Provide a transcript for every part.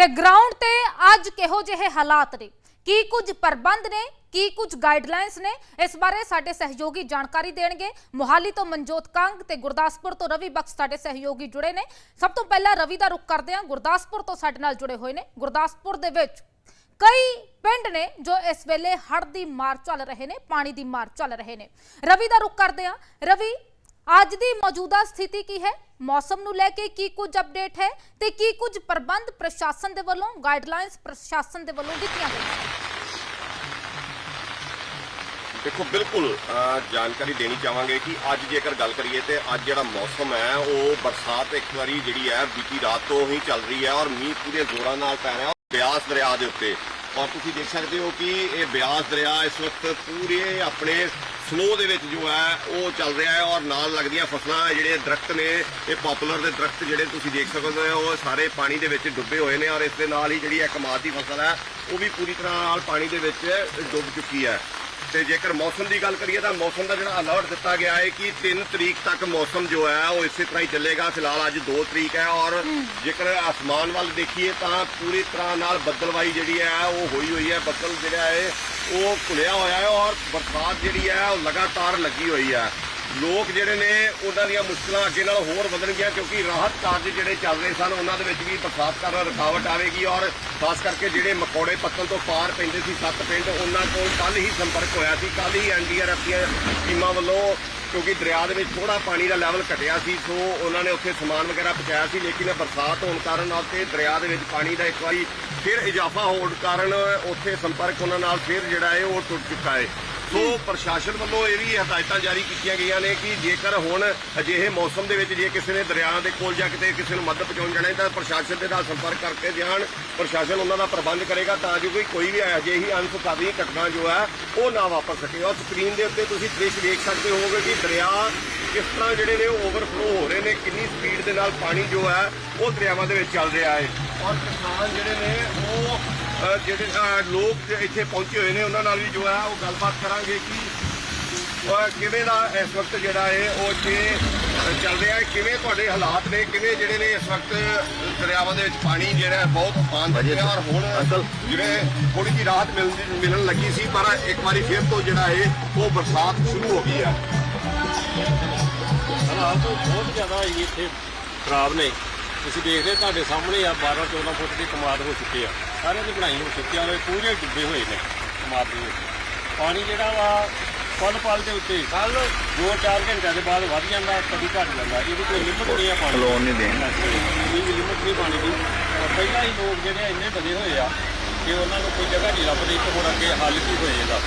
ਤੇ ਗਰਾਊਂਡ ਤੇ ਅੱਜ ਕਿਹੋ ਜਿਹੇ ਹਾਲਾਤ ਨੇ? ਕੀ ਕੁਝ ਪ੍ਰਬੰਧ ਨੇ? ਕੀ ਕੁਝ ਗਾਈਡਲਾਈਨਸ ਨੇ? ਇਸ ਬਾਰੇ ਸਾਡੇ ਸਹਿਯੋਗੀ ਜਾਣਕਾਰੀ ਦੇਣਗੇ। ਮੁਹਾਲੀ ਤੋਂ ਮਨਜੋਤ ਕੰਗ ਤੇ ਗੁਰਦਾਸਪੁਰ ਤੋਂ ਰਵੀ ਬਖਸ਼ ਸਾਡੇ ਸਹਿਯੋਗੀ ਜੁੜੇ ਨੇ। ਸਭ ਤੋਂ ਪਹਿਲਾਂ ਰਵੀ ਦਾ ਰੁਖ ਕਰਦੇ ਹਾਂ। ਗੁਰਦਾਸਪੁਰ ਤੋਂ ਸਾਡੇ ਨਾਲ ਜੁੜੇ ਹੋਏ ਨੇ। ਗੁਰਦਾਸਪੁਰ ਦੇ ਵਿੱਚ ਕਈ ਪਿੰਡ ਨੇ ਜੋ ਇਸ ਵੇਲੇ ਹੜ੍ਹ ਦੀ ਮਾਰ ਚੱਲ ਰਹੇ ਨੇ, ਪਾਣੀ ਦੀ ਮਾਰ ਚੱਲ ਰਹੇ ਨੇ। ਰਵੀ ਦਾ ਰੁਖ ਕਰਦੇ ਹਾਂ। ਰਵੀ ਅੱਜ ਦੀ ਮੌਜੂਦਾ ਸਥਿਤੀ ਕੀ ਹੈ? ਮੌਸਮ ਨੂੰ ਲੈ ਕੇ ਕੀ ਕੁਝ ਅਪਡੇਟ ਹੈ ਤੇ ਕੀ ਕੁਝ ਪ੍ਰਬੰਧ ਪ੍ਰਸ਼ਾਸਨ ਦੇ ਵੱਲੋਂ ਗਾਈਡਲਾਈਨਸ ਪ੍ਰਸ਼ਾਸਨ ਦੇ ਵੱਲੋਂ ਦਿੱਤੀਆਂ ਗਈਆਂ? ਦੇਖੋ, ਬਿਲਕੁਲ ਜਾਣਕਾਰੀ ਦੇਣੀ ਚਾਹਾਂਗੇ ਕਿ ਅੱਜ ਜੇਕਰ ਗੱਲ ਕਰੀਏ ਤੇ ਅੱਜ ਜਿਹੜਾ ਮੌਸਮ ਹੈ, ਉਹ ਬਰਸਾਤ ਇੱਕ ਵਾਰੀ ਜਿਹੜੀ ਹੈ, ਬੀਤੀ ਰਾਤ ਤੋਂ ਹੀ ਚੱਲ ਰਹੀ ਹੈ ਔਰ ਮੀਂਹ ਪੂਰੇ ਜ਼ੋਰਾਂ ਨਾਲ ਪੈ ਰਿਹਾ ਬਿਆਸ ਦਰਿਆ ਦੇ ਉੱਤੇ ਔਰ ਤੁਸੀਂ ਦੇਖ ਸਕਦੇ ਹੋ ਕਿ ਇਹ ਬਿਆਸ ਦਰਿਆ ਇਸ ਵਕਤ ਪੂਰੇ ਆਪਣੇ ਸਲੋ ਦੇ ਵਿੱਚ ਜੋ ਹੈ, ਉਹ ਚੱਲ ਰਿਹਾ ਹੈ ਔਰ ਨਾਲ ਲੱਗਦੀਆਂ ਫਸਲਾਂ ਜਿਹੜੇ ਦਰਖਤ ਨੇ, ਇਹ ਪਪੂਲਰ ਦੇ ਦਰਖਤ ਜਿਹੜੇ ਤੁਸੀਂ ਦੇਖ ਸਕਦੇ ਹੋ ਉਹ ਸਾਰੇ ਪਾਣੀ ਦੇ ਵਿੱਚ ਡੁੱਬੇ ਹੋਏ ਨੇ ਔਰ ਇਸ ਦੇ ਨਾਲ ਹੀ ਜਿਹੜੀ ਹੈ ਕਮਾਦ ਦੀ ਫਸਲ ਹੈ, ਉਹ ਵੀ ਪੂਰੀ ਤਰ੍ਹਾਂ ਨਾਲ ਪਾਣੀ ਦੇ ਵਿੱਚ ਡੁੱਬ ਚੁੱਕੀ ਹੈ। ਤੇ ਜੇਕਰ ਮੌਸਮ ਦੀ ਗੱਲ ਕਰੀਏ ਤਾਂ ਮੌਸਮ ਦਾ ਜਿਹੜਾ ਅਲਰਟ ਦਿੱਤਾ ਗਿਆ ਹੈ ਕਿ 3 ਤਰੀਕ ਤੱਕ ਮੌਸਮ ਜੋ ਹੈ ਉਹ ਇਸੇ ਤਰ੍ਹਾਂ ਹੀ ਚੱਲੇਗਾ। ਫਿਲਹਾਲ ਅੱਜ 2 ਤਰੀਕ ਹੈ ਔਰ ਜੇਕਰ ਅਸਮਾਨ ਵੱਲ ਦੇਖੀਏ ਤਾਂ ਪੂਰੀ ਤਰ੍ਹਾਂ ਨਾਲ ਬੱਦਲਵਾਈ ਜਿਹੜੀ ਹੈ ਉਹ ਹੋਈ ਹੋਈ ਹੈ। ਬੱਦਲ ਜਿਹੜਾ ਹੈ ਉਹ ਖੁੱਲਿਆ ਹੋਇਆ ਹੈ ਔਰ ਬਰਸਾਤ ਜਿਹੜੀ ਹੈ ਉਹ ਲਗਾਤਾਰ ਲੱਗੀ ਹੋਈ ਹੈ। ਲੋਕ ਜਿਹੜੇ ਨੇ ਉਹਨਾਂ ਦੀਆਂ ਮੁਸ਼ਕਲਾਂ ਅੱਗੇ ਨਾਲ ਹੋਰ ਵਧਣਗੀਆਂ ਕਿਉਂਕਿ ਰਾਹਤ ਕਾਰਜ ਜਿਹੜੇ ਚੱਲ ਰਹੇ ਸਨ, ਉਹਨਾਂ ਦੇ ਵਿੱਚ ਵੀ ਬਰਸਾਤ ਕਾਰਨ ਰੁਕਾਵਟ ਆਵੇਗੀ ਔਰ ਖਾਸ ਕਰਕੇ ਜਿਹੜੇ ਮਕੌੜੇ ਪੱਤਲ ਤੋਂ ਪਾਰ ਪੈਂਦੇ ਸੀ ਸੱਤ ਪਿੰਡ, ਉਹਨਾਂ ਕੋਲ ਕੱਲ ਹੀ ਸੰਪਰਕ ਹੋਇਆ ਸੀ। ਕੱਲ ਹੀ ਐਨਡੀਆਰਐਫ ਦੀਆਂ ਟੀਮਾਂ ਵੱਲੋਂ ਕਿਉਂਕਿ ਦਰਿਆ ਦੇ ਵਿੱਚ ਥੋੜਾ ਪਾਣੀ ਦਾ ਲੈਵਲ ਘਟਿਆ ਸੀ, ਸੋ ਉਹਨਾਂ ਨੇ ਉੱਥੇ ਸਮਾਨ ਵਗੈਰਾ ਪਹੁੰਚਾਇਆ ਸੀ, ਲੇਕਿਨ ਬਰਸਾਤ ਹੋਣ ਕਾਰਨ ਉੱਥੇ ਦਰਿਆ ਦੇ ਵਿੱਚ ਪਾਣੀ ਦਾ ਇੱਕ ਵਾਰੀ ਫਿਰ ਇਜ਼ਾਫਾ ਹੋਣ ਕਾਰਨ ਉੱਥੇ ਸੰਪਰਕ ਉਹਨਾਂ ਨਾਲ ਫਿਰ ਜਿਹੜਾ ਹੈ ਉਹ ਟੁੱਟ ਚੁੱਕਾ ਹੈ। ਸੋ ਪ੍ਰਸ਼ਾਸਨ ਵੱਲੋਂ ਇਹ ਵੀ ਹਦਾਇਤਾਂ ਜਾਰੀ ਕੀਤੀਆਂ ਗਈਆਂ ਨੇ ਕਿ ਜੇਕਰ ਹੁਣ ਅਜਿਹੇ ਮੌਸਮ ਦੇ ਵਿੱਚ ਜੇ ਕਿਸੇ ਨੇ ਦਰਿਆ ਦੇ ਕੋਲ ਜਾ ਕਿਤੇ ਕਿਸੇ ਨੂੰ ਮਦਦ ਪਹੁੰਚਾਉਣ ਜਾਣਾ ਤਾਂ ਪ੍ਰਸ਼ਾਸਨ ਦੇ ਨਾਲ ਸੰਪਰਕ ਕਰਕੇ ਜਾਣ ਪ੍ਰਸ਼ਾਸਨ ਉਹਨਾਂ ਦਾ ਪ੍ਰਬੰਧ ਕਰੇਗਾ ਤਾਂ ਜੋ ਕੋਈ ਕੋਈ ਵੀ ਅਜਿਹੀ ਅਨਸੁਖਾਵੀ ਘਟਨਾ ਜੋ ਹੈ ਉਹ ਨਾ ਵਾਪਰ ਸਕੇ। ਔਰ ਸਕਰੀਨ ਦੇ ਉੱਤੇ ਤੁਸੀਂ ਦ੍ਰਿਸ਼ ਵੇਖ ਸਕਦੇ ਹੋਗੇ ਕਿ ਦਰਿਆ ਕਿਸ ਤਰ੍ਹਾਂ ਜਿਹੜੇ ਨੇ ਉਹ ਓਵਰਫਲੋ ਹੋ ਰਹੇ ਨੇ, ਕਿੰਨੀ ਸਪੀਡ ਦੇ ਨਾਲ ਪਾਣੀ ਜੋ ਹੈ ਉਹ ਦਰਿਆਵਾਂ ਦੇ ਵਿੱਚ ਚੱਲ ਰਿਹਾ ਹੈ। ਔਰ ਕਿਸਾਨ ਜਿਹੜੇ ਨੇ ਉਹ ਜਿਹੜੇ ਲੋਕ ਇੱਥੇ ਪਹੁੰਚੇ ਹੋਏ ਨੇ ਉਹਨਾਂ ਨਾਲ ਵੀ ਜੋ ਹੈ ਉਹ ਗੱਲਬਾਤ ਕਰਾਂਗੇ ਕਿ ਕਿਵੇਂ ਦਾ ਇਸ ਵਕਤ ਜਿਹੜਾ ਹੈ ਉਹ ਇੱਥੇ ਚੱਲ ਰਿਹਾ ਹੈ ਕਿਵੇਂ ਤੁਹਾਡੇ ਹਾਲਾਤ ਨੇ ਕਿਵੇਂ ਜਿਹੜੇ ਨੇ ਇਸ ਵਕਤ ਦਰਿਆਵਾਂ ਦੇ ਵਿੱਚ ਪਾਣੀ ਜਿਹੜਾ ਬਹੁਤ ਤੂਫਾਨ ਚੱਲਿਆ ਔਰ ਹੁਣ ਜਿਹੜੇ ਥੋੜੀ ਜਿਹੀ ਰਾਹਤ ਮਿਲਣ ਮਿਲਣ ਲੱਗੀ ਸੀ ਪਰ ਇੱਕ ਵਾਰੀ ਫਿਰ ਤੋਂ ਜਿਹੜਾ ਹੈ ਉਹ ਬਰਸਾਤ ਸ਼ੁਰੂ ਹੋ ਗਈ ਹੈ। ਹਾਲਾਤ ਬਹੁਤ ਜ਼ਿਆਦਾ ਹੀ ਇੱਥੇ ਖਰਾਬ ਨੇ। ਤੁਸੀਂ ਦੇਖਦੇ ਤੁਹਾਡੇ ਸਾਹਮਣੇ ਆ 12 14 ਫੁੱਟ ਦੀ ਕਮਾਦ ਹੋ ਚੁੱਕੀ ਆ। ਸਾਰਿਆਂ ਦੀ ਬਣਾਈ ਹੋ ਚੁੱਕੀ ਆ ਔਰ ਇਹ ਪੂਰੇ ਡੁੱਬੇ ਹੋਏ ਨੇ ਕਮਾਦ ਦੇ ਵਿੱਚ। ਪਾਣੀ ਜਿਹੜਾ ਵਾ ਪਲ ਪਲ ਦੇ ਉੱਤੇ ਕੱਲ 2-4 ਘੰਟਿਆਂ ਦੇ ਬਾਅਦ ਵੱਧ ਜਾਂਦਾ ਕਦੀ ਘਟ ਜਾਂਦਾ। ਇਹਦੀ ਕੋਈ ਲਿਮਟ ਨਹੀਂ ਆ ਪਾਣੀ ਫਲੋਨ ਨਹੀਂ ਦੇਣ। ਇਹ ਵੀ ਲਿਮਟ ਨਹੀਂ ਪਾਣੀ ਦੀ। ਔਰ ਪਹਿਲਾਂ ਹੀ ਲੋਕ ਜਿਹੜੇ ਇੰਨੇ ਡਰੇ ਹੋਏ ਆ ਕਿ ਉਹਨਾਂ ਨੂੰ ਕੋਈ ਜਗ੍ਹਾ ਨਹੀਂ ਲੱਭਦੀ ਕਿ ਹੁਣ ਅੱਗੇ ਹੱਲ ਕੀ ਹੋਏਗਾ।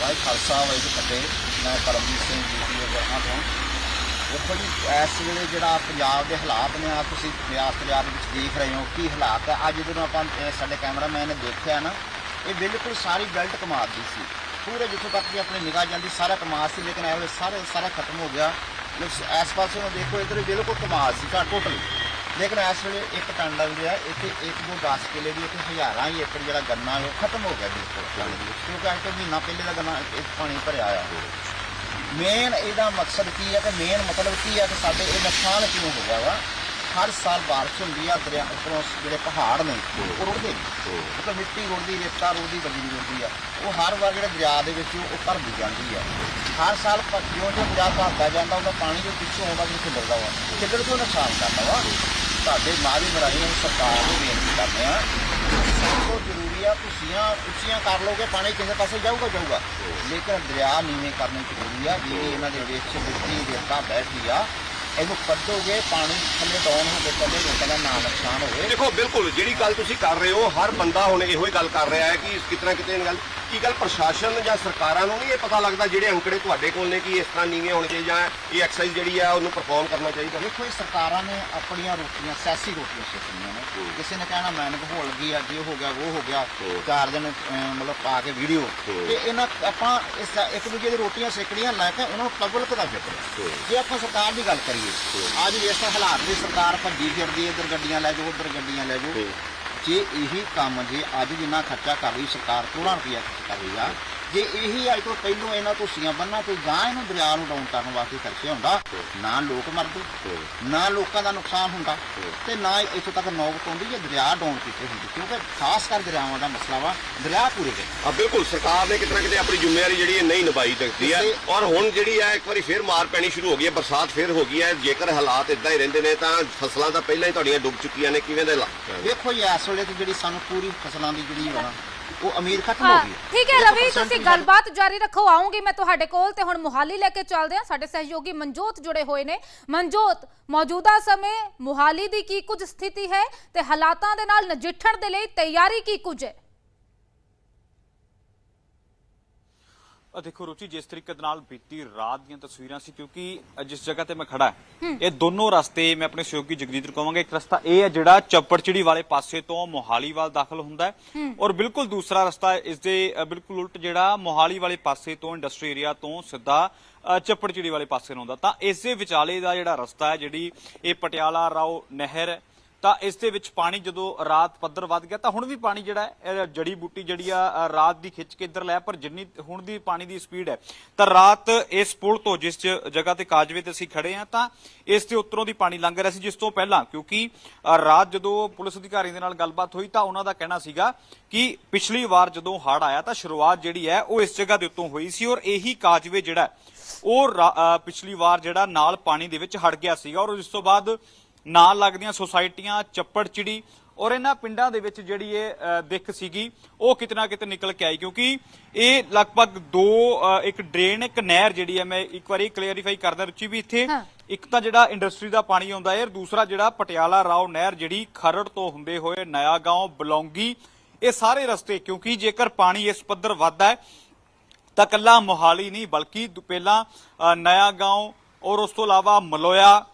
ਵਾਹਿ ਖਾਲਸਾ ਵਾਹਿ ਫਤਿਹ। ਮੈਂ ਪਰਮਜੀਤ ਸਿੰਘ ਜੀ ਵਰਮਾ ਤੋਂ ਦੇਖੋ ਜੀ, ਇਸ ਵੇਲੇ ਜਿਹੜਾ ਪੰਜਾਬ ਦੇ ਹਾਲਾਤ ਨੇ ਆ ਤੁਸੀਂ ਬਿਆਸ ਦਰਿਆ ਵਿੱਚ ਦੇਖ ਰਹੇ ਹੋ ਕੀ ਹਾਲਾਤ ਹੈ। ਅੱਜ ਜਦੋਂ ਆਪਾਂ, ਇਹ ਸਾਡੇ ਕੈਮਰਾਮੈਨ ਨੇ ਦੇਖਿਆ ਨਾ, ਇਹ ਬਿਲਕੁਲ ਸਾਰੀ ਬੈਲਟ ਕਮਾਦ ਦੀ ਸੀ। ਪੂਰੇ ਜਿੱਥੋਂ ਤੱਕ ਵੀ ਆਪਣੀ ਨਿਗਾਹ ਜਾਂਦੀ, ਸਾਰਾ ਕਮਾਦ ਸੀ, ਲੇਕਿਨ ਇਹ ਵੇਲੇ ਸਾਰੇ, ਸਾਰਾ ਖਤਮ ਹੋ ਗਿਆ। ਲੇਕਿਨ ਇਸ ਪਾਸੇ ਨੂੰ ਦੇਖੋ, ਇਧਰ ਬਿਲਕੁਲ ਕਮਾਦ ਸੀ, ਘਰ ਟੋਟਲੀ। ਲੇਕਿਨ ਇਸ ਵੇਲੇ ਇੱਕ ਟਾਂਡਾ ਵੀ ਹੈ ਇੱਥੇ ਇੱਕ ਦੋ 10 ਕਿੱਲੇ ਦੀ, ਇੱਥੇ ਹਜ਼ਾਰਾਂ ਹੀ ਏਕੜ ਜਿਹੜਾ ਗੰਨਾ ਹੈ, ਉਹ ਖਤਮ ਹੋ ਗਿਆ ਬਿਲਕੁਲ ਕਿਉਂਕਿ ਅੱਜ ਤੋਂ ਮਹੀਨਾ ਪਹਿਲੇ ਦਾ ਗੰਨਾ ਪਾਣੀ ਭਰਿਆ ਆ ਮੇਨ ਇਹਦਾ ਮਕਸਦ ਕੀ ਹੈ ਕਿ ਮੇਨ ਮਤਲਬ ਕੀ ਹੈ ਕਿ ਸਾਡੇ ਇਹ ਨੁਕਸਾਨ ਕਿਉਂ ਹੋ ਗਿਆ ਵਾ? ਹਰ ਸਾਲ ਬਾਰਿਸ਼ ਹੁੰਦੀ ਆ, ਦਰਿਆ ਉੱਪਰੋਂ ਜਿਹੜੇ ਪਹਾੜ ਨੇ, ਉਹ ਰੁੜਦੇ ਨੇ। ਮਤਲਬ ਮਿੱਟੀ ਰੁੜਦੀ, ਰੇਤਾ ਰੁੜਦੀ, ਬਜਰੀ ਹੁੰਦੀ ਆ। ਉਹ ਹਰ ਵਾਰ ਜਿਹੜੇ ਦਰਿਆ ਦੇ ਵਿੱਚ ਉਹ ਭਰਦੀ ਜਾਂਦੀ ਆ। ਹਰ ਸਾਲ ਪ- ਜਿਉਂ ਜਿਉਂ ਦਰਿਆ ਭਰਦਾ ਜਾਂਦਾ, ਉਹਦਾ ਪਾਣੀ ਜੋ ਪਿੱਛੋਂ ਆਉਂਦਾ ਵੀ ਖਿੱਲਰਦਾ ਵਾ ਖਿੱਲਰ ਤੋਂ ਨੁਕਸਾਨ ਕਰਦਾ ਵਾ। ਤੁਹਾਡੇ ਮਾਝੇ ਮਰਾਈ ਸਰਕਾਰ ਨੂੰ ਬੇਨਤੀ ਕਰਦੇ ਆ ਸਭ ਤੋਂ ਜ਼ਰੂਰੀ ਆ ਤੁਸੀਂ ਉੱਚੀਆਂ ਕਰ ਲੋਗੇ ਪਾਣੀ ਕਿਸੇ ਪਾਸੇ ਜਾਊਗਾ ਜਾਊਗਾ। ਲੇਕਿਨ ਦਰਿਆ ਨੀਵੇਂ ਕਰਨੇ ਜ਼ਰੂਰੀ ਆ, ਜਿਹੜੀ ਇਹਨਾਂ ਦੇ ਵਿੱਚ ਮਿੱਟੀ ਰੇਤਾ ਬੈਠੀ ਆ, ਇਹਨੂੰ ਕੱਢੋਗੇ, ਪਾਣੀ ਥੱਲੇ ਡਾਊਨ ਹੋ ਕੇ ਚੱਲੇ ਲੋਕਾਂ ਦਾ ਨਾ ਨੁਕਸਾਨ ਹੋਵੇ। ਦੇਖੋ, ਬਿਲਕੁਲ, ਜਿਹੜੀ ਗੱਲ ਤੁਸੀਂ ਕਰ ਰਹੇ ਹੋ, ਹਰ ਬੰਦਾ ਹੁਣ ਇਹੋ ਹੀ ਗੱਲ ਕਰ ਰਿਹਾ ਹੈ ਕਿ ਕਿਤਨਾ ਕਿਤੇ ਇਹ ਗੱਲ ਕੀ ਗੱਲ ਪ੍ਰਸ਼ਾਸਨ ਜਾਂ ਸਰਕਾਰਾਂ ਨੂੰ ਨਹੀਂ ਇਹ ਪਤਾ ਲੱਗਦਾ ਜਿਹੜੇ ਅੰਕੜੇ ਤੁਹਾਡੇ ਕੋਲ ਨੇ ਕਿ ਇਸ ਤਰ੍ਹਾਂ ਨੀਵੇਂ ਹੋਣੇ ਚਾਹੀਦੇ ਜਾਂ ਇਹ ਐਕਸਰਸਾਈਜ਼ ਜਿਹੜੀ ਹੈ ਉਹਨੂੰ ਪਰਫਾਰਮ ਕਰਨਾ ਚਾਹੀਦਾ? ਦੇਖੋ ਇਹ ਸਰਕਾਰਾਂ ਨੇ ਆਪਣੀਆਂ ਰੋਟੀਆਂ ਸਿਆਸੀ ਰੋਟੀਆਂ ਸਿੱਖੀਆਂ ਨੇ। ਕਿਸੇ ਨੇ ਕਹਿਣਾ ਮੈਨਕ ਹੋਲ ਗਈ ਆ ਜੇ ਹੋ ਗਿਆ ਉਹ ਹੋ ਗਿਆ। ਚਾਰ ਦਿਨ ਮਤਲਬ ਪਾ ਕੇ ਵੀਡੀਓ ਤੇ ਇਹਨਾਂ ਆਪਾਂ ਇਸ ਇੱਕ ਦੂਜੇ ਦੀ ਰੋਟੀਆਂ ਸੇਕਣੀਆਂ ਲੈ ਕੇ ਉਹਨਾਂ ਨੂੰ ਪਬਲਿਕ ਦਾ ਫਿਕਰ ਜੇ ਆਪਾਂ ਸਰਕਾਰ ਦੀ ਗੱਲ ਕਰੀਏ ਅੱਜ ਇਸ ਹਾਲਾਤ ਦੀ ਸਰਕਾਰ ਭੱਜੀ ਫਿਰਦੀ ਇੱਧਰ ਗੱਡੀਆਂ ਲੈ ਜਾਓ ਉੱਧਰ ਗੱਡੀਆਂ ਲੈ ਜਾਓ। ਜੇ ਇਹੀ ਕੰਮ ਜੇ ਅੱਜ ਜਿੰਨਾ ਖਰਚਾ ਕਰ ਰਹੀ ਸਰਕਾਰ ਕਰੋੜਾਂ ਰੁਪਇਆ ਖਰਚ ਕਰ ਰਹੀ ਆ ਜੇ ਇਹੀ ਅੱਜ ਤੋਂ ਪਹਿਲੋਂ ਇਹਨਾਂ ਤੁਸੀਆਂ ਬੰਨਾਂ ਤੇ ਗਾਂ ਇਹਨੂੰ ਦਰਿਆ ਨੂੰ ਡਾਊਨ ਕਰਨ ਵਾਸਤੇ ਖਰਚੇ ਹੁੰਦਾ ਨਾ ਲੋਕ ਮਰਦੇ ਨਾ ਲੋਕਾਂ ਦਾ ਨੁਕਸਾਨ ਹੁੰਦਾ ਤੇ ਨਾ ਇੱਥੋਂ ਤੱਕ ਨੌਬਤ ਆਉਂਦੀ ਜੇ ਦਰਿਆ ਡਾਊਨ ਕੀਤੇ ਹੁੰਦੇ ਕਿਉਂਕਿ ਖਾਸ ਕਰ ਦਰਿਆਵਾਂ ਦਾ ਮਸਲਾ ਵਾ ਦਰਿਆ ਪੂਰੇ ਗਏ ਆ ਬਿਲਕੁਲ ਸਰਕਾਰ ਨੇ ਕਿਤੇ ਨਾ ਕਿਤੇ ਆਪਣੀ ਜ਼ਿੰਮੇਵਾਰੀ ਜਿਹੜੀ ਹੈ ਨਹੀਂ ਨਿਭਾਈ ਦਿਖਦੀ ਹੈ ਔਰ ਹੁਣ ਜਿਹੜੀ ਹੈ ਇੱਕ ਵਾਰੀ ਫੇਰ ਮਾਰ ਪੈਣੀ ਸ਼ੁਰੂ ਹੋ ਗਈ ਹੈ ਬਰਸਾਤ ਫੇਰ ਹੋ ਗਈ ਹੈ ਜੇਕਰ ਹਾਲਾਤ ਇਦਾਂ ਹੀ ਰਹਿੰਦੇ ਨੇ ਤਾਂ ਫਸਲਾਂ ਤਾਂ ਪਹਿਲਾਂ ਹੀ ਤੁਹਾਡੀਆਂ ਡੁੱਬ ਚੁੱਕੀਆਂ ਨੇ ਕਿਵੇਂ ਦੇ ਹੈ? ਵੇਖੋ ਜੀ ਇਸ ਵੇਲੇ ਤੇ ਜਿਹੜੀ ਸਾਨੂੰ ਪੂਰੀ ਫਸਲਾਂ ਦੀ ਜਿਹੜੀ ਨਾ, ਉਹ ਅਮੀਰ ਖਤਮ ਹੋ ਗਈ ਠੀਕ ਹੈ ਰਵੀ ਤੁਸੀਂ ਗੱਲਬਾਤ ਜਾਰੀ ਰੱਖੋ ਆਉਂਗੀ ਮੈਂ ਤੁਹਾਡੇ ਕੋਲ ਤੇ ਹੁਣ ਮੁਹਾਲੀ ਲੈ ਕੇ ਚੱਲਦੇ ਹਾਂ। ਸਾਡੇ ਸਹਿਯੋਗੀ ਮਨਜੋਤ ਜੁੜੇ ਹੋਏ ਨੇ। ਮਨਜੋਤ ਮੌਜੂਦਾ ਸਮੇਂ ਮੁਹਾਲੀ ਦੀ ਕੀ ਕੁਝ ਸਥਿਤੀ ਹੈ ਤੇ ਹਾਲਾਤਾਂ ਦੇ ਨਾਲ ਨਜਿੱਠਣ ਦੇ ਲਈ ਤਿਆਰੀ ਕੀ ਕੁਝ ਹੈ? ਦੇਖੋ ਰੁਚੀ ਜਿਸ ਤਰੀਕੇ ਦੇ ਨਾਲ ਬੀਤੀ ਰਾਤ ਦੀਆਂ ਤਸਵੀਰਾਂ ਸੀ ਕਿਉਂਕਿ ਜਿਸ ਜਗ੍ਹਾ ਤੇ ਮੈਂ ਖੜਾ ਇਹ ਦੋਨੋਂ ਰਸਤੇ ਮੈਂ ਆਪਣੇ ਸਹਿਯੋਗੀ ਜਗਦੀਪ ਨੂੰ ਕਹਾਂਗਾ। ਇੱਕ ਰਸਤਾ ਇਹ ਹੈ ਜਿਹੜਾ ਚੱਪੜਚਿੜੀ ਵਾਲੇ ਪਾਸੇ ਤੋਂ ਮੋਹਾਲੀ ਵੱਲ ਦਾਖਲ ਹੁੰਦਾ ਹੈ ਔਰ ਬਿਲਕੁਲ ਦੂਸਰਾ ਰਸਤਾ ਇਸ ਦੇ ਬਿਲਕੁਲ ਉਲਟ ਜਿਹੜਾ ਮੋਹਾਲੀ ਵਾਲੇ ਪਾਸੇ ਤੋਂ ਇੰਡਸਟਰੀ ਏਰੀਆ ਤੋਂ ਸਿੱਧਾ ਚੱਪੜਚਿੜੀ ਵਾਲੇ ਪਾਸੇ ਨੂੰ ਹੁੰਦਾ ਤਾਂ ਇਸ ਦੇ ਵਿਚਾਲੇ ਦਾ ਜਿਹੜਾ ਰਸਤਾ ਹੈ ਜਿਹੜੀ ਇਹ ਪਟਿਆਲਾ ਰਾਓ ਨਹਿਰ ਤਾਂ ਇਸ ਦੇ ਵਿੱਚ ਪਾਣੀ ਜਦੋਂ ਰਾਤ ਪੱਧਰ ਵੱਧ ਗਿਆ, ਤਾਂ ਹੁਣ ਵੀ ਪਾਣੀ ਜਿਹੜਾ ਹੈ ਜੜੀ ਬੂਟੀ ਜਿਹੜੀ ਆ ਰਾਤ ਦੀ ਖਿੱਚ ਕੇ ਇੱਧਰ ਲੈ ਪਰ ਜਿੰਨੀ ਹੁਣ ਦੀ ਪਾਣੀ ਦੀ ਸਪੀਡ ਹੈ, ਤਾਂ ਰਾਤ ਇਸ ਪੁਲ ਤੋਂ ਜਿਸ ਜਗ੍ਹਾ ਤੇ ਕਾਜਵੇ ਤੇ ਅਸੀਂ ਖੜੇ ਆ, ਤਾਂ ਇਸ ਦੇ ਉੱਤਰੋਂ ਦੀ ਪਾਣੀ ਲੰਘ ਰਿਹਾ ਸੀ ਜਿਸ ਤੋਂ ਪਹਿਲਾਂ, ਕਿਉਂਕਿ ਰਾਤ ਜਦੋਂ ਪੁਲਿਸ ਅਧਿਕਾਰੀ ਦੇ ਨਾਲ ਗੱਲਬਾਤ ਹੋਈ, ਤਾਂ ਉਹਨਾਂ ਦਾ ਕਹਿਣਾ ਸੀਗਾ ਕਿ ਪਿਛਲੀ ਵਾਰ ਜਦੋਂ ਹੜ ਆਇਆ, ਤਾਂ ਸ਼ੁਰੂਆਤ ਜਿਹੜੀ ਹੈ, ਉਹ ਇਸ ਜਗ੍ਹਾ ਦੇ ਉੱਤੋਂ ਹੋਈ ਸੀ ਔਰ ਇਹੀ ਕਾਜਵੇ ਜਿਹੜਾ ਉਹ ਪਿਛਲੀ ਵਾਰ ਜਿਹੜਾ ਨਾਲ ਪਾਣੀ ਦੇ ਵਿੱਚ ਹੜ ਗਿਆ ਸੀਗਾ ਔਰ ਇਸ ਤੋਂ ਬਾਅਦ ਨਾਲ ਲੱਗਦੀਆਂ ਸੁਸਾਇਟੀਆਂ ਚੱਪੜ ਚਿੜੀ ਔਰ ਇਹਨਾਂ ਪਿੰਡਾਂ ਦੇ ਵਿੱਚ ਜਿਹੜੀ ਇਹ ਦਿੱਖ ਸੀਗੀ ਉਹ ਕਿਤਨਾ ਕਿਤੇ ਨਿਕਲ ਕੇ ਆਈ ਕਿਉਂਕਿ ਇਹ ਲਗਭਗ ਦੋ ਇੱਕ ਡਰੇਨ ਇੱਕ ਨਹਿਰ ਜਿਹੜੀ ਹੈ ਮੈਂ ਇੱਕ ਵਾਰੀ ਕਲੀਅਰੀਫਾਈ ਕਰਦਾ ਰੁਚੀ ਵੀ ਇੱਥੇ। ਇੱਕ ਤਾਂ ਜਿਹੜਾ ਇੰਡਸਟਰੀ ਦਾ ਪਾਣੀ ਆਉਂਦਾ ਹੈ ਔਰ ਦੂਸਰਾ ਜਿਹੜਾ ਪਟਿਆਲਾ ਰਾਓ ਨਹਿਰ ਜਿਹੜੀ ਖਰੜ ਤੋਂ ਹੁੰਦੇ ਹੋਏ ਨਇਆ ਗਾਉਂ ਬਲੌਂਗੀ ਇਹ ਸਾਰੇ ਰਸਤੇ ਕਿਉਂਕਿ ਜੇਕਰ ਪਾਣੀ ਇਸ ਪੱਧਰ ਵੱਧਦਾ ਹੈ ਤਾਂ ਕੱਲਾ ਮੋਹਾਲੀ ਨਹੀਂ ਬਲਕਿ ਪਹਿਲਾਂ ਨਇਆ ਗਾਉਂ ਔਰ ਉਸ ਤੋਂ ਇਲਾਵਾ ਮਲੋਇਆ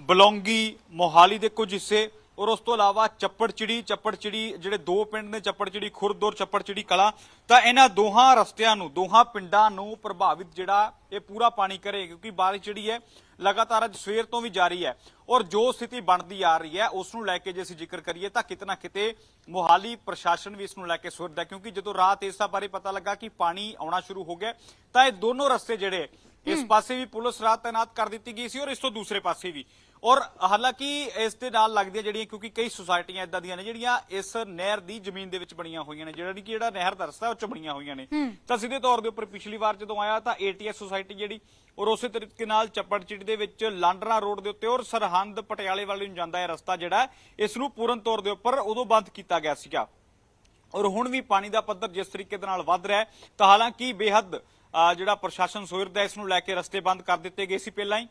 ਬਲੌਂਗੀ, ਮੋਹਾਲੀ ਦੇ ਕੁਝ ਹਿੱਸੇ ਔਰ ਉਸ ਤੋਂ ਇਲਾਵਾ ਚੱਪੜਚਿੜੀ ਚੱਪੜਚਿੜੀ ਜਿਹੜੇ ਦੋ ਪਿੰਡ ਨੇ, ਚੱਪੜਚਿੜੀ ਖੁਰਦ ਔਰ ਚੱਪੜਚਿੜੀ ਕਲਾ, ਤਾਂ ਇਹਨਾਂ ਦੋਹਾਂ ਰਸਤਿਆਂ ਨੂੰ, ਦੋਹਾਂ ਪਿੰਡਾਂ ਨੂੰ ਪ੍ਰਭਾਵਿਤ ਜਿਹੜਾ ਇਹ ਪੂਰਾ ਪਾਣੀ ਕਰੇ ਕਿਉਂਕਿ ਬਾਰਿਸ਼ ਜਿਹੜੀ ਹੈ, ਲਗਾਤਾਰ ਅੱਜ ਸਵੇਰ ਤੋਂ ਵੀ ਜਾਰੀ ਹੈ ਔਰ ਜੋ ਸਥਿਤੀ ਬਣਦੀ ਆ ਰਹੀ ਹੈ, ਉਸ ਨੂੰ ਲੈ ਕੇ ਜੇ ਅਸੀਂ ਜ਼ਿਕਰ ਕਰੀਏ, ਤਾਂ ਕਿਤੇ ਨਾ ਕਿਤੇ ਮੋਹਾਲੀ ਪ੍ਰਸ਼ਾਸਨ ਵੀ ਇਸ ਨੂੰ ਲੈ ਕੇ ਸੁਰਦਾ ਕਿਉਂਕਿ ਜਦੋਂ ਰਾਤ ਇਸ ਬਾਰੇ ਪਤਾ ਲੱਗਾ ਕਿ ਪਾਣੀ ਆਉਣਾ ਸ਼ੁਰੂ ਹੋ ਗਿਆ, ਤਾਂ ਇਹ ਦੋਨੋਂ ਰਸਤੇ ਜਿਹੜੇ ਇਸ ਪਾਸੇ ਵੀ ਪੁਲਿਸ ਰਾਤ ਤਾਇਨਾਤ ਕਰ ਦਿੱਤੀ ਗਈ ਸੀ ਔਰ ਇਸ ਤੋਂ ਦੂਸਰੇ ਪਾਸੇ ਵੀ। ਔਰ ਹਾਲਾਂਕਿ ਇਸ ਦੇ ਨਾਲ ਲੱਗਦੀਆਂ ਜਿਹੜੀਆਂ ਕਿਉਂਕਿ ਕਈ ਸੁਸਾਇਟੀਆਂ ਇਦਾਂ ਦੀਆਂ ਨੇ ਜਿਹੜੀਆਂ ਇਸ ਨਹਿਰ ਦੀ ਜ਼ਮੀਨ ਦੇ ਵਿੱਚ ਬਣੀਆਂ ਹੋਈਆਂ ਨੇ ਜਿਹੜਾ ਕਿ ਜਿਹੜਾ ਨਹਿਰ ਦਾ ਰਸਤਾ ਉਹ ਚ ਬਣੀਆਂ ਹੋਈਆਂ ਨੇ। ਤਾਂ ਸਿੱਧੇ ਤੌਰ ਦੇ ਉੱਪਰ ਪਿਛਲੀ ਵਾਰ ਜਦੋਂ ਆਇਆ ਤਾਂ ਏਟੀਐਸ ਸੁਸਾਇਟੀ ਜਿਹੜੀ ਔਰ ਉਸੇ ਤਰੀਕੇ ਨਾਲ ਚੱਪੜਚਿੜੀ ਦੇ ਵਿੱਚ ਲਾਂਡਰਾ ਰੋਡ ਦੇ ਉੱਤੇ ਔਰ ਸਰਹੰਦ ਪਟਿਆਲੇ ਵੱਲ ਨੂੰ ਜਾਂਦਾ ਹੈ ਰਸਤਾ ਜਿਹੜਾ ਇਸ ਨੂੰ ਪੂਰਨ ਤੌਰ ਦੇ ਉੱਪਰ ਉਦੋਂ ਬੰਦ ਕੀਤਾ ਗਿਆ ਸੀਗਾ। ਔਰ ਹੁਣ ਵੀ ਪਾਣੀ ਦਾ ਪੱਧਰ ਜਿਸ ਤਰੀਕੇ ਦੇ ਨਾਲ ਵੱਧ ਰਿਹਾ ਹੈ ਤਾਂ ਹਾਲਾਂਕਿ ਬੇਹੱਦ ਜਿਹੜਾ ਪ੍ਰਸ਼ਾਸਨ ਸੋਚਦਾ ਇਸ ਨੂੰ ਲੈ ਕੇ ਰਸਤੇ ਬੰਦ ਕਰ ਦਿੱਤੇ ਗਏ ਸੀ ਪਹਿਲਾਂ ਹੀ।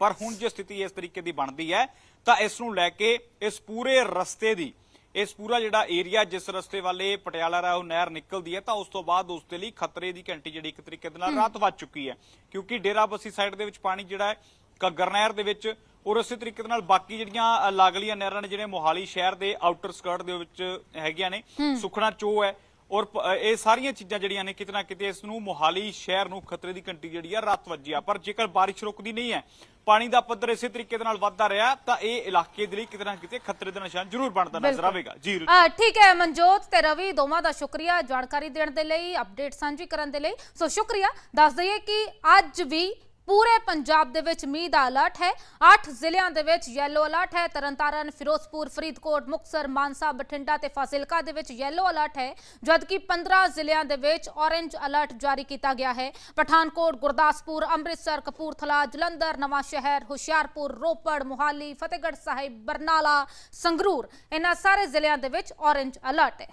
ਪਰ ਹੁਣ ਜੇ ਸਥਿਤੀ ਇਸ ਤਰੀਕੇ ਦੀ ਬਣਦੀ ਹੈ ਤਾਂ ਇਸ ਨੂੰ ਲੈ ਕੇ ਇਸ ਪੂਰੇ ਰਸਤੇ ਦੀ ਇਸ ਪੂਰਾ ਜਿਹੜਾ ਏਰੀਆ ਜਿਸ ਰਸਤੇ ਵਾਲੇ ਪਟਿਆਲਾ ਰਾਹੋਂ ਨਹਿਰ ਨਿਕਲਦੀ ਹੈ ਤਾਂ ਉਸ ਤੋਂ ਬਾਅਦ ਉਸ ਦੇ ਲਈ ਖਤਰੇ ਦੀ ਘੰਟੀ ਜਿਹੜੀ ਇੱਕ ਤਰੀਕੇ ਦੇ ਨਾਲ ਰਾਤ ਵੱਜ ਚੁੱਕੀ ਹੈ। ਕਿਉਂਕਿ ਡੇਰਾਬੱਸੀ ਸਾਈਡ ਦੇ ਵਿੱਚ ਪਾਣੀ ਜਿਹੜਾ ਹੈ ਘੱਗਰ ਨਹਿਰ ਦੇ ਵਿੱਚ ਔਰ ਉਸੇ ਤਰੀਕੇ ਦੇ ਨਾਲ ਬਾਕੀ ਜਿਹੜੀਆਂ ਲਾਗਲੀਆਂ ਨਹਿਰਾਂ ਨੇ ਜਿਹੜੇ ਮੋਹਾਲੀ ਸ਼ਹਿਰ ਦੇ ਆਊਟਰ ਸਕਰਟ ਦੇ ਵਿੱਚ ਹੈਗੀਆਂ ਨੇ ਸੁਖਣਾ ਚੋ ਹੈ ਔਰ ਇਹ ਸਾਰੀਆਂ ਚੀਜ਼ਾਂ ਜਿਹੜੀਆਂ ਨੇ ਕਿਤੇ ਨਾ ਕਿਤੇ ਇਸ ਨੂੰ ਮੋਹਾਲੀ ਸ਼ਹਿਰ ਨੂੰ ਖਤਰੇ ਦੀ ਘੰਟੀ ਜਿਹੜੀ ਆ ਰਾਤ ਵੱਜੀ ਆ। ਪਰ ਜੇਕਰ ਬਾਰਿਸ਼ ਰੁਕਦੀ ਨਹੀਂ ਹੈ ਪਾਣੀ ਦਾ ਪੱਧਰ ਇਸੇ ਤਰੀਕੇ ਦੇ ਨਾਲ ਵੱਧਦਾ ਰਿਹਾ ਤਾਂ ਇਹ ਇਲਾਕੇ ਦੇ ਲਈ ਕਿਤੇ ਨਾ ਕਿਤੇ ਖਤਰੇ ਦਾ ਨਿਸ਼ਾਨ ਜ਼ਰੂਰ ਬਣਦਾ ਨਜ਼ਰ। ਆਵੇਗਾ। ਜੀ ਠੀਕ ਹੈ ਮਨਜੋਤ ਤੇ ਰਵੀ ਦੋਵਾਂ ਦਾ ਸ਼ੁਕਰੀਆ ਜਾਣਕਾਰੀ ਦੇਣ ਦੇ ਲਈ ਅਪਡੇਟ ਸਾਂਝੀ ਕਰਨ ਦੇ ਲਈ। ਸੋ ਸ਼ੁਕਰੀਆ। ਦੱਸ ਦਈਏ ਕਿ ਅੱਜ ਵੀ ਪੂਰੇ ਪੰਜਾਬ ਦੇ ਵਿੱਚ ਮੀਂਹ ਦਾ ਅਲਰਟ ਹੈ। 8 ਜ਼ਿਲ੍ਹਿਆਂ ਦੇ ਵਿੱਚ ਯੈਲੋ ਅਲਰਟ ਹੈ। ਤਰਨਤਾਰਨ, ਫਿਰੋਜ਼ਪੁਰ, ਫਰੀਦਕੋਟ, ਮੁਕਤਸਰ, ਮਾਨਸਾ, ਬਠਿੰਡਾ ਤੇ ਫਾਜ਼ਿਲਕਾ ਦੇ ਵਿੱਚ ਯੈਲੋ ਅਲਰਟ ਹੈ। ਜਦਕਿ 15 ਜ਼ਿਲ੍ਹਿਆਂ ਦੇ ਵਿੱਚ ਔਰੇਂਜ ਅਲਰਟ ਜਾਰੀ ਕੀਤਾ ਗਿਆ ਹੈ। ਪਠਾਨਕੋਟ, ਗੁਰਦਾਸਪੁਰ, ਅੰਮ੍ਰਿਤਸਰ, ਕਪੂਰਥਲਾ, ਜਲੰਧਰ ਨਵਾਂ ਸ਼ਹਿਰ ਹੁਸ਼ਿਆਰਪੁਰ, ਰੋਪੜ, ਮੁਹਾਲੀ, ਫਤਿਹਗੜ੍ਹ ਸਾਹਿਬ, ਬਰਨਾਲਾ, ਸੰਗਰੂਰ, ਇਹਨਾਂ ਸਾਰੇ ਜ਼ਿਲ੍ਹਿਆਂ ਦੇ ਵਿੱਚ ਔਰੇਂਜ ਅਲਰਟ ਹੈ।